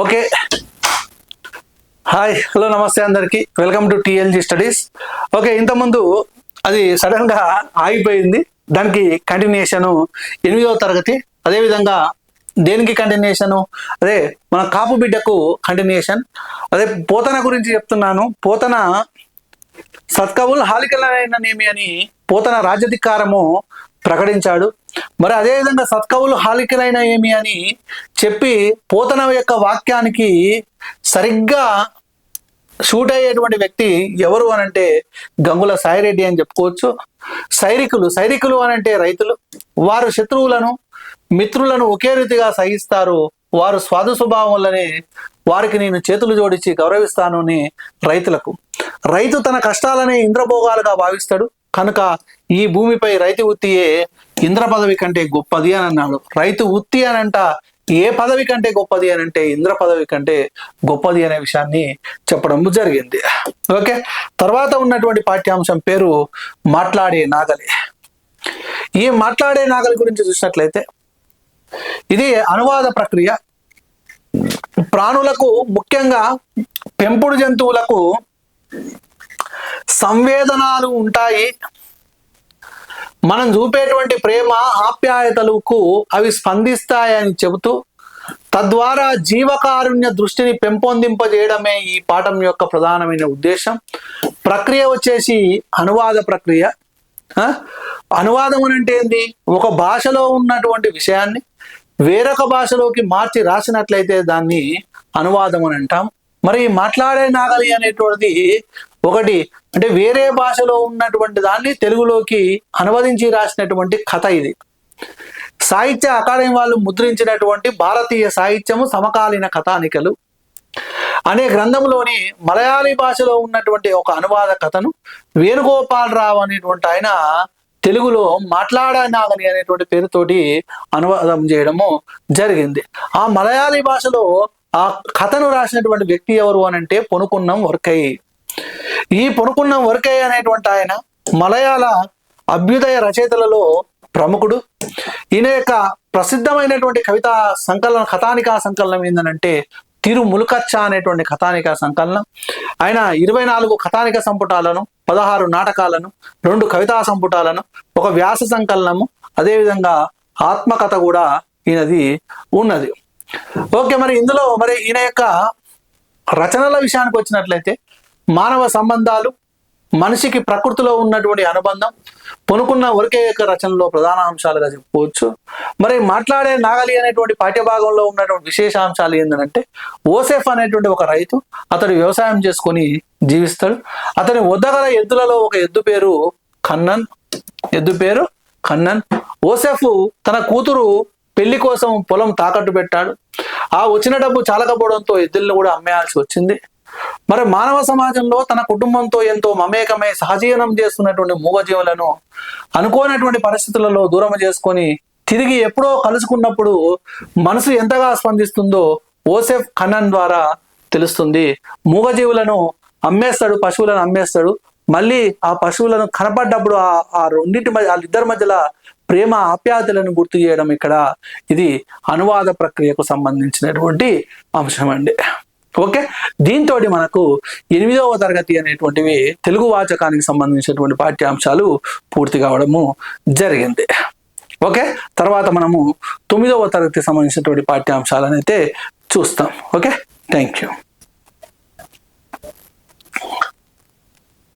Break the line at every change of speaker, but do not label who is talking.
Okay. Hi hello నమస్తే అందరికి. Welcome to TLG studies. Okay ఇంతకుముందు అది సడన్గా ఆగిపోయింది. దానికి కంటిన్యూషన్ ఎనిమిదవ తరగతి అదేవిధంగా దేనికి కంటిన్యూషన్ అదే మన కాపు బిడ్డకు కంటిన్యూషన్ అదే పోతన గురించి చెప్తున్నాను. పోతన సత్కవులు హాలికలైననేమి అని పోతన రాజ్యాధికారము ప్రకటించాడు. మరి అదేవిధంగా సత్కవులు హాలికలైన ఏమి అని చెప్పి పోతన యొక్క వాక్యానికి సరిగ్గా షూట్ అయ్యేటువంటి వ్యక్తి ఎవరు అనంటే గంగుల సాయిరెడ్డి అని చెప్పుకోవచ్చు. సైనికులు సైనికులు అనంటే రైతులు. వారు శత్రువులను మిత్రులను ఒకే రీతిగా సహిస్తారు. వారు స్వాదు స్వభావం వల్లనే వారికి నేను చేతులు జోడించి గౌరవిస్తాను అని రైతులకు. రైతు తన కష్టాలనే ఇంద్రభోగాలుగా భావిస్తాడు. కనుక ఈ భూమిపై రైతు వృత్తియే ఇంద్ర పదవి కంటే గొప్పది అని అన్నాడు. రైతు ఉత్తి అని అంట ఏ పదవి కంటే గొప్పది అని అంటే ఇంద్ర పదవి కంటే గొప్పది అనే విషయాన్ని చెప్పడం జరిగింది. ఓకే? తర్వాత ఉన్నటువంటి పాఠ్యాంశం పేరు మాట్లాడే నాగలి. ఈ మాట్లాడే నాగలి గురించి చూసినట్లయితే ఇది అనువాద ప్రక్రియ. ప్రాణులకు ముఖ్యంగా పెంపుడు జంతువులకు సంవేదనాలు ఉంటాయి. మనం చూపేటువంటి ప్రేమ ఆప్యాయతలకు అవి స్పందిస్తాయని చెబుతూ తద్వారా జీవకారుణ్య దృష్టిని పెంపొందింపజేయడమే ఈ పాఠం యొక్క ప్రధానమైన ఉద్దేశం. ప్రక్రియ వచ్చేసి అనువాద ప్రక్రియ. అనువాదం అని అంటే ఏంది? ఒక భాషలో ఉన్నటువంటి విషయాన్ని వేరొక భాషలోకి మార్చి రాసినట్లయితే దాన్ని అనువాదం అని అంటాం. మరి మాట్లాడే నాగలి అనేటువంటిది ఒకటి అంటే వేరే భాషలో ఉన్నటువంటి దాన్ని తెలుగులోకి అనువదించి రాసినటువంటి కథ ఇది. సాహిత్య అకాడమీ వాళ్ళు ముద్రించినటువంటి భారతీయ సాహిత్యము సమకాలీన కథానికలు. అనే గ్రంథంలోని మలయాళీ భాషలో ఉన్నటువంటి ఒక అనువాద కథను వేణుగోపాలరావు అనేటువంటి ఆయన తెలుగులో మాట్లాడనాగని అనేటువంటి పేరుతోటి అనువాదం చేయడము జరిగింది. ఆ మలయాళీ భాషలో ఆ కథను రాసినటువంటి వ్యక్తి ఎవరు అని అంటే పొనుకున్నం వర్కయ్య ఈ పొనుకున్నం వర్కయ్య అనేటువంటి ఆయన మలయాళ అభ్యుదయ రచయితలలో ప్రముఖుడు. ఈయన యొక్క ప్రసిద్ధమైనటువంటి కవితా సంకలన కథానికా సంకలనం ఏందనంటే తిరు ములుకచ్చ అనేటువంటి కథానిక సంకలనం. ఆయన ఇరవై నాలుగు కథానిక సంపుటాలను పదహారు నాటకాలను రెండు కవితా సంపుటాలను ఒక వ్యాస సంకలనము అదేవిధంగా ఆత్మకథ కూడా ఈయనది ఉన్నది. ఓకే మరి ఇందులో మరి ఈయన యొక్క రచనల విషయానికి వచ్చినట్లయితే మానవ సంబంధాలు మనిషికి ప్రకృతిలో ఉన్నటువంటి అనుబంధం పొనుకున్న ఒరికే యొక్క రచనలో ప్రధాన అంశాలుగా చెప్పుకోవచ్చు. మరి మాట్లాడే నాగలి అనేటువంటి పాఠ్యభాగంలో ఉన్నటువంటి విశేషాంశాలు ఏంటంటే ఓసేఫ్ అనేటువంటి ఒక రైతు అతడు వ్యవసాయం చేసుకొని జీవిస్తాడు. అతని వద్దగల ఎద్దులలో ఒక ఎద్దు పేరు కన్నన్ ఎద్దు పేరు కన్నన్. ఓసెఫ్ తన కూతురు పెళ్ళి కోసం పొలం తాకట్టు పెట్టాడు. ఆ వచ్చిన డబ్బు చాలకపోవడంతో ఎద్దులను కూడా అమ్మేయాల్సి వచ్చింది. మరి మానవ సమాజంలో తన కుటుంబంతో ఎంతో మమేకమై సహజీవనం చేస్తున్నటువంటి మూగజీవులను అనుకోనటువంటి పరిస్థితులలో దూరం చేసుకొని తిరిగి ఎప్పుడో కలుసుకున్నప్పుడు మనసు ఎంతగా స్పందిస్తుందో ఓసెఫ్ ఖనన్ ద్వారా తెలుస్తుంది. మూగజీవులను అమ్మేస్తాడు పశువులను అమ్మేస్తాడు మళ్ళీ ఆ పశువులను కనపడ్డప్పుడు ఆ ఆ రెండింటి మధ్య వాళ్ళిద్దరి మధ్యలో ప్రేమ ఆప్యాయతలను గుర్తు చేయడం ఇక్కడ ఇది అనువాద ప్రక్రియకు సంబంధించినటువంటి అంశం అండి. ఓకే? దీంతో మనకు ఎనిమిదవ తరగతి అనేటువంటివి తెలుగు వాచకానికి సంబంధించినటువంటి పాఠ్యాంశాలు పూర్తి కావడము జరిగింది. ఓకే? తర్వాత మనము తొమ్మిదవ తరగతి సంబంధించినటువంటి పాఠ్యాంశాలను అయితే చూస్తాం. ఓకే? Thank you